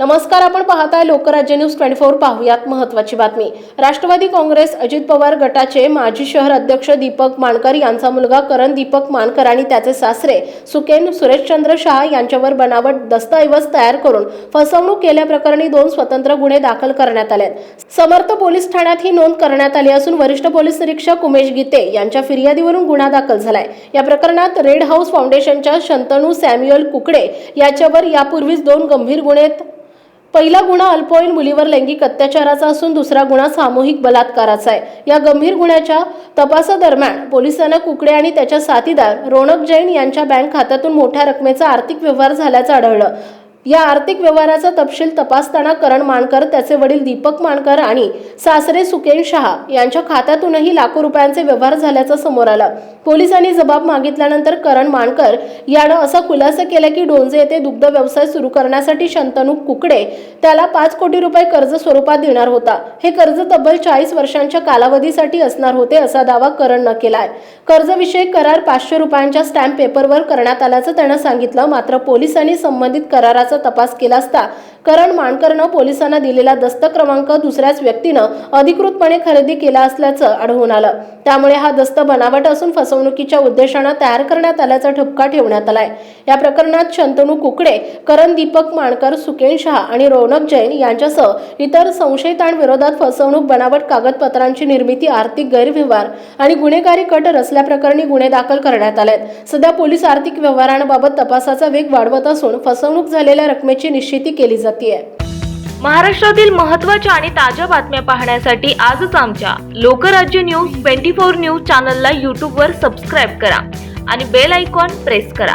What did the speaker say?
नमस्कार आपण पाहताय लोकराज्य न्यूज ट्वेंटी फोर पाहुयात महत्वाची बातमी. राष्ट्रवादी काँग्रेस अजित पवार गटाचे माजी शहर अध्यक्ष दीपक मानकर यांचा मुलगा करण दीपक मानकर आणि त्याचे सासरे सुकेन सुरेशचंद्र शहा यांच्यावर बनावट दस्तऐवज तयार करून फसवणूक केल्याप्रकरणी दोन स्वतंत्र गुन्हे दाखल करण्यात आले समर्थ पोलीस ठाण्यात ही नोंद करण्यात आली असून वरिष्ठ पोलीस निरीक्षक उमेश गीते यांच्या फिर्यादीवरून गुन्हा दाखल झालाय. या प्रकरणात रेड हाऊस फाउंडेशनच्या शंतनू सॅम्युअल कुकडे याच्यावर यापूर्वीच दोन गंभीर गुन्हे पहिला गुन्हा अल्पवयीन मुलीवर लैंगिक अत्याचाराचा असून दुसरा गुन्हा सामूहिक बलात्काराचा आहे. या गंभीर गुन्ह्याच्या तपासादरम्यान पोलिसांना कुकडे आणि त्याच्या साथीदार रोनक जैन यांच्या बँक खात्यातून मोठ्या रकमेचा आर्थिक व्यवहार झाल्याचं आढळलं. या आर्थिक व्यवहाराचा तपशील तपासताना करण मानकर त्याचे वडील दीपक मानकर आणि सासरे सुकेन शहा यांच्या खात्यातूनही लाखो रुपयांचे व्यवहार झाल्याचं समोर आलं. पोलिसांनी जबाब मागितल्यानंतर करण मानकर यानं असा खुलासा केला की डोंजे येथे दुग्ध व्यवसाय सुरू करण्यासाठी शंतनू कुकडे त्याला पाच कोटी रुपये कर्ज स्वरूपात देणार होता. हे कर्ज तब्बल चाळीस वर्षांच्या कालावधीसाठी असणार होते असा दावा करणनं केलाय. कर्जविषयक करार पाचशे रुपयांच्या स्टॅम्प पेपरवर करण्यात आल्याचं त्यानं सांगितलं. मात्र पोलिसांनी संबंधित कराराचा तपास केला असता करण मानकरनं पोलिसांना दिलेला दस्त क्रमांक दुसऱ्याच व्यक्तीनं अधिकृतपणे खरेदी केला असल्याचं आढळून आलं. त्यामुळे हा दस्त बनावट असून फसवणुकीच्या उद्देशानं तयार करण्यात आल्याचा ठपका ठेवण्यात आलाय. या प्रकरणात शंतनू कुकडे करण दीपक मानकर सुकेन शहा आणि रौनक जैन यांच्यासह इतर संशयितांविरोधात फसवणूक बनावट कागदपत्रांची निर्मिती आर्थिक गैरव्यवहार आणि गुन्हेगारी कट रचल्याप्रकरणी गुन्हे दाखल करण्यात आले सध्या पोलीस आर्थिक व्यवहारांबाबत तपासाचा वेग वाढवत असून फसवणूक झालेल्या रकमेची निश्चिती केली जाते महाराष्ट्रातील महत्त्वाच्या आणि ताज्या बातम्या पाहण्यासाठी आजच आमच्या Lokrajya news twenty four news चॅनलला यूट्यूबवर सबस्क्राईब करा आणि बेल आयकॉन प्रेस करा.